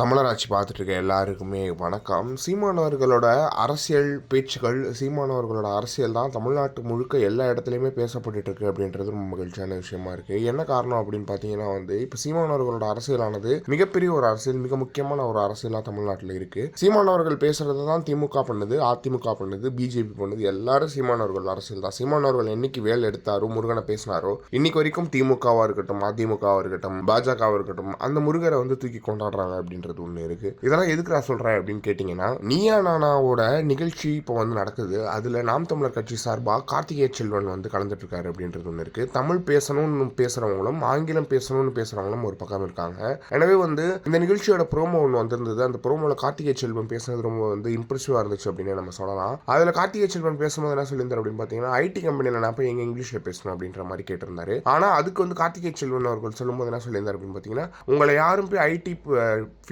தமிழராட்சி பார்த்துட்டு இருக்க எல்லாருக்குமே வணக்கம். சீமானவர்களோட அரசியல் பேச்சுகள் சீமானவர்களோட அரசியல் தான் தமிழ்நாட்டு முழுக்க எல்லா இடத்துலையுமே பேசப்பட்டுட்டு இருக்கு அப்படின்றது ரொம்ப மகிழ்ச்சியான விஷயமா இருக்கு. என்ன காரணம் அப்படின்னு பார்த்தீங்கன்னா வந்து இப்போ சீமானவர்களோட அரசியலானது மிகப்பெரிய ஒரு அரசியல் மிக முக்கியமான ஒரு அரசியலாக தமிழ்நாட்டில் இருக்கு. சீமானவர்கள் பேசுறது தான் திமுக பண்ணுது அதிமுக பண்ணுது பிஜேபி பண்ணுது. எல்லாரும் சீமானவர்கள் அரசியல் தான். சீமானவர்கள் என்னைக்கு வேலை எடுத்தாரோ முருகனை பேசினாரோ இன்னைக்கு வரைக்கும் திமுகவா இருக்கட்டும் அதிமுகவா இருக்கட்டும் பாஜகவா இருக்கட்டும் அந்த முருகரை வந்து தூக்கி கொண்டாடுறாங்க அப்படின்னு அப்படின்றது ஒன்று இருக்கு. இதெல்லாம் எதுக்கு நான் சொல்கிறேன் அப்படின்னு கேட்டிங்கன்னா நீயா நானாவோட நிகழ்ச்சி இப்போ வந்து நடக்குது. அதில் நாம் தமிழர் கட்சி சார்பாக கார்த்திகேய செல்வன் வந்து கலந்துட்டுருக்காரு அப்படின்றது ஒன்று இருக்கு. தமிழ் பேசணும்னு பேசுகிறவங்களும் ஆங்கிலம் பேசணும்னு பேசுகிறவங்களும் ஒரு பக்கம் இருக்காங்க. எனவே வந்து இந்த நிகழ்ச்சியோட ப்ரோமோ ஒன்று வந்திருந்தது. அந்த ப்ரோமோவில் கார்த்திகேய செல்வன் பேசுனது ரொம்ப வந்து இம்ப்ரெசிவாக இருந்துச்சு அப்படின்னு நம்ம சொல்லலாம். அதில் கார்த்திகேய செல்வன் பேசும்போது என்ன சொல்லியிருந்தார் அப்படின்னு பார்த்தீங்கன்னா ஐடி கம்பெனியில் நான் போய் எங்கள் இங்கிலீஷில் பேசணும் அப்படின்ற மாதிரி கேட்டிருந்தாரு. ஆனால் அதுக்கு வந்து கார்த்திகேய செல்வன் அவர்கள் சொல்லும்போது என்ன சொல்லியிருந்தார் அப்படின்னு பார்த்தீங்கன்னா உங்களை யாரும் போய் ஐடி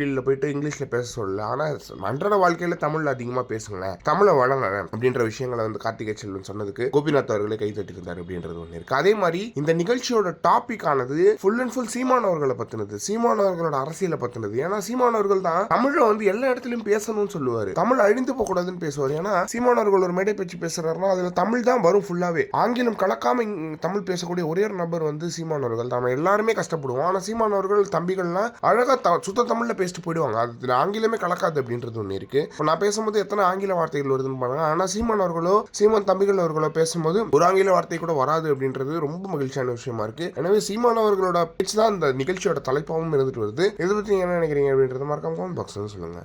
ஃபீல்டில் போயிட்டு இங்கிலீஷில் பேச சொல்லல. ஆனால் அன்றாட வாழ்க்கையில் தமிழில் அதிகமாக பேசுங்களேன் தமிழை வளங்க அப்படின்ற விஷயங்களை வந்து கார்த்திகை செல்வன் சொன்னதுக்கு கோபிநாத் அவர்களை கை தட்டியிருந்தார் அப்படின்றது ஒன்று இருக்கு. அதே மாதிரி இந்த நிகழ்ச்சியோட டாபிக் ஆனது ஃபுல் அண்ட் ஃபுல் சீமானவர்களை பற்றினது சீமானவர்களோட அரசியலை பற்றினது ஏன்னா சீமானவர்கள் தான் தமிழை வந்து எல்லா இடத்துலையும் பேசணும்னு சொல்லுவார். தமிழ் அழிந்து போகக்கூடாதுன்னு பேசுவார். ஏன்னா சீமானவர்கள் ஒரு மேடை பேச்சு பேசுறாருன்னா அதில் தமிழ் தான் வரும் ஃபுல்லாகவே ஆங்கிலம் கலக்காம இங்க தமிழ் பேசக்கூடிய ஒரே ஒரு நபர் வந்து சீமானவர்கள் தான். எல்லாருமே கஷ்டப்படுவோம். ஆனால் சீமானவர்கள் தம்பிகள்லாம் அழகாக த சுத்த தமிழில் பேசிட்டு போயிடுவாங்க. அது ஆங்கிலமே கலக்காது அப்படின்றது ஒன்று இருக்கு. இப்போ நான் பேசும்போது எத்தனை ஆங்கில வார்த்தைகள் வருதுன்னு பாருங்க. ஆனால் சீமான் அவர்களோ சீமான் தம்பிகள் அவர்களோ பேசும்போது ஒரு ஆங்கில வார்த்தை கூட வராது அப்படின்றது ரொம்ப மகிழ்ச்சியான விஷயமா இருக்கு. எனவே சீமான் அவர்களோட பேச்சு தான் இந்த நிகழ்ச்சியோட தலைப்பாகவும் இருந்துட்டு வருது. இதை பற்றி என்ன நினைக்கிறீங்க அப்படின்றத மறக்காம பாக்ஸ் சொல்லுங்க.